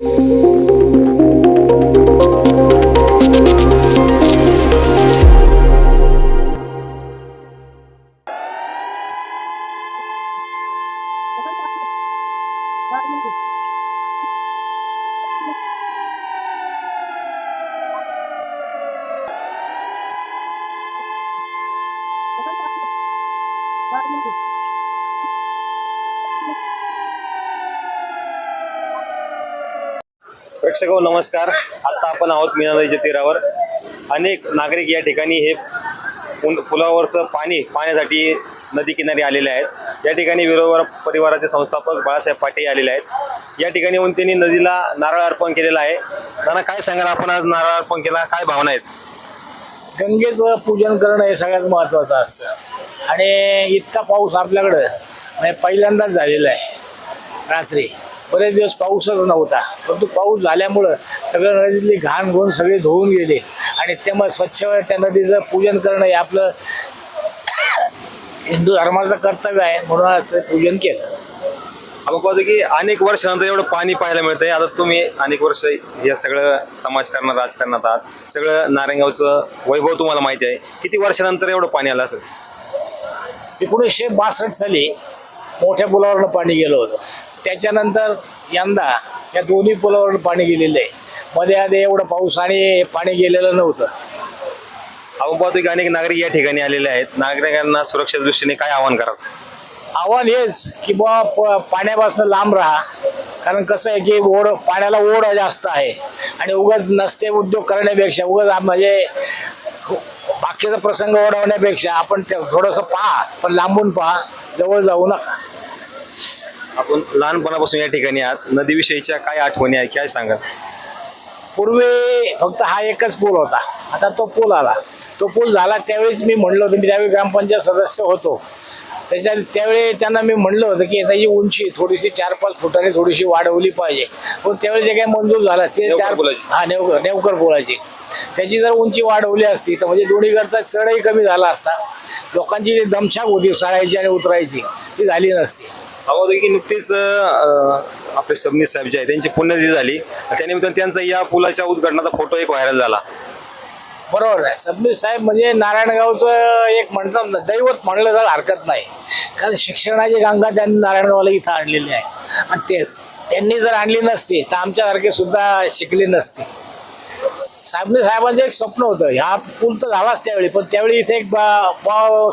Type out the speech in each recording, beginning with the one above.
Música प्रेक्षक हो, नमस्कार. आता आपण आहोत मीना नदीच्या तीरावर अनेक नागरिक या ठिकाणी हे पुल- पुलावरचं पाणी पाण्यासाठी नदी किनारी आलेले आहेत. या ठिकाणी विरोबर परिवाराचे संस्थापक बाळासाहेब पाटे आलेले आहेत. या ठिकाणी येऊन त्यांनी नदीला नारळ अर्पण केलेला आहे. त्यांना काय सांगाल आपण आज नारळ अर्पण केला? काय भावना आहेत? गंगेचं पूजन करणं हे सगळ्यात महत्त्वाचं असतं. आणि इतका पाऊस आपल्याकडं म्हणजे पहिल्यांदाच झालेला आहे. रात्री. बरेच दिवस पाऊसच नव्हता. परंतु पाऊस झाल्यामुळं सगळं नदीतली घाण घोण सगळे धुवून गेले. आणि त्यामुळे स्वच्छ त्या नदीचं पूजन करणं हे आपलं हिंदू धर्माचं कर्तव्य आहे. म्हणून आज पूजन केलं. आपण पाहतो की अनेक वर्षानंतर एवढं पाणी पाहायला मिळतंय. आता तुम्ही अनेक वर्ष या सगळं समाजकारणात राजकारणात आहात. सगळं नारायणगावचं वैभव तुम्हाला माहिती आहे. किती वर्षानंतर एवढं पाणी आलं असेल? एकोणीसशे बासष्ट साली मोठ्या पुलावरनं पाणी गेलं होतं. त्याच्यानंतर यंदा या दोन्ही पुलावरनं पाणी गेलेलं आहे. मध्ये आधी एवढं पाऊस आणि पाणी गेलेलं नव्हतं. आपण की अनेक नागरिक या ठिकाणी आलेले आहेत. नागरिकांना सुरक्षेच्या दृष्टीने काय आवाहन कराल आव्हान हेच की बुवा प- पाण्यापासून लांब राहा. कारण कसं आहे की ओढ पाण्याला ओढ जास्त आहे. आणि उगाच नसते उद्योग करण्यापेक्षा उगाच आप- म्हणजे बाकीचा प्रसंग ओढवण्यापेक्षा आपण ते थोडंसं पहा पण लांबून पहा जवळ जाऊ नका. आपण लहानपणापासून या ठिकाणी आहात. नदीविषयीच्या काय आठवणी आहेत काय सांगाल? पूर्वी फक्त हा एकच पूल होता. आता तो पूल आला. तो पूल झाला त्यावेळेस मी म्हणलं होतं मी त्यावेळी ग्रामपंचायत सदस्य होतो त्याच्या त्यावेळी त्यांना मी म्हणलं होतं की त्याची उंची थोडीशी चार पाच फुटाने थोडीशी वाढवली पाहिजे. पण त्यावेळी जे काही मंजूर झालं ते नेवकर चार. हा नेव नेवकर पुलाची. त्याची जर उंची वाढवली असती तर म्हणजे दोन्हीकडचा चढही कमी झाला असता. लोकांची जी दमछाक होती चढायची आणि उतरायची ती झाली नसती. आपण की नुकतीच अं, आपले सबनीस साहेब जे आहेत त्यांची पुण्यतिथी झाली. त्यानिमित्तानं त्यांचा या पुलाच्या उद्घाटनाचा फोटो एक व्हायरल झाला. बरोबर आहे. सबनीस साहेब म्हणजे नारायणगावचं एक म्हणतात ना दैवत म्हणलं तर हरकत नाही. कारण शिक्षणाची गंगा त्यांनी नारायणगावला इथं आणलेली आहे. आणि ते त्यांनी जर आणली नसती तर आमच्यासारखे सुद्धा शिकले नसते. साबणे साहेबांचं एक स्वप्न होतं. ह्या पूल तर झालाच त्यावेळी पण त्यावेळी इथे एक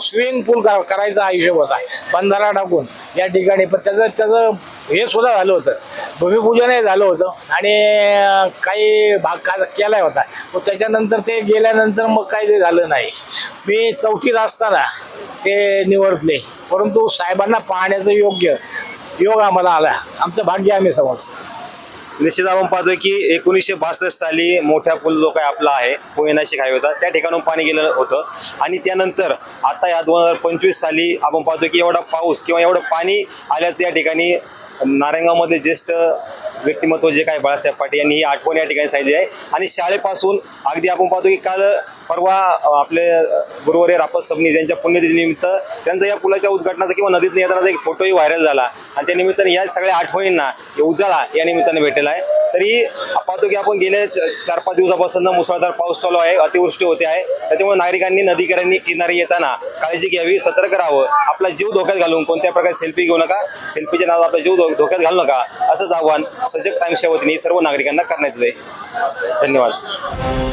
स्विमिंग पूल करायचा हिशोब होता बंधारा टाकून या ठिकाणी. पण त्याचं त्याचं हे सुद्धा झालं होतं. भूमिपूजनही झालं होतं आणि काही भाग का केलाय होता. पण त्याच्यानंतर ते गेल्यानंतर मग काही ते झालं नाही. मी चौथीत असताना ते निवडले परंतु साहेबांना पाहण्याचं योग्य योग आम्हाला आला. आमचं भाग्य आम्ही समजतो. निश्चित आपण पाहतोय की एकोणीसशे बासष्ट साली मोठ्या पूल जो काय आपला आहे पुणे नाशिक हायवे होता. त्या ठिकाणून पाणी गेलं होतं. आणि त्यानंतर आता या दोन हजार पंचवीस साली आपण पाहतो की एवढा पाऊस किंवा एवढं पाणी आल्याचं या ठिकाणी नारायणगावमधले ज्येष्ठ व्यक्तिमत्व जे काय बाळासाहेब पाटील यांनी ही आठवण या ठिकाणी सांगितली आहे. आणि शाळेपासून अगदी आपण पाहतो की काल परवा आपले गुरुवारी रापत सबनी यांच्या पुण्यतिथीनिमित्त त्यांचा या पुलाच्या उद्घाटनाचा किंवा नदीत येतानाचा एक फोटोही व्हायरल झाला. आणि त्या निमित्ताने या सगळ्या आठवणींना उजाळा या निमित्ताने भेटेला आहे. तरी पाहतो की आपण गेल्या चार पाच दिवसापासून मुसळधार पाऊस चालू आहे अतिवृष्टी होते आहे. त्याच्यामुळे नागरिकांनी नदीकरांनी किनारी येताना काळजी घ्यावी सतर्क राहावं. आपला जीव धोक्यात घालून कोणत्या प्रकारे सेल्फी घेऊ नका. सेल्फीच्या नावात आपला जीव धोक्यात घालू नका. असंच आव्हान सजग टाईम्सच्या वतीने सर्व नागरिकांना करण्यात येते धन्यवाद.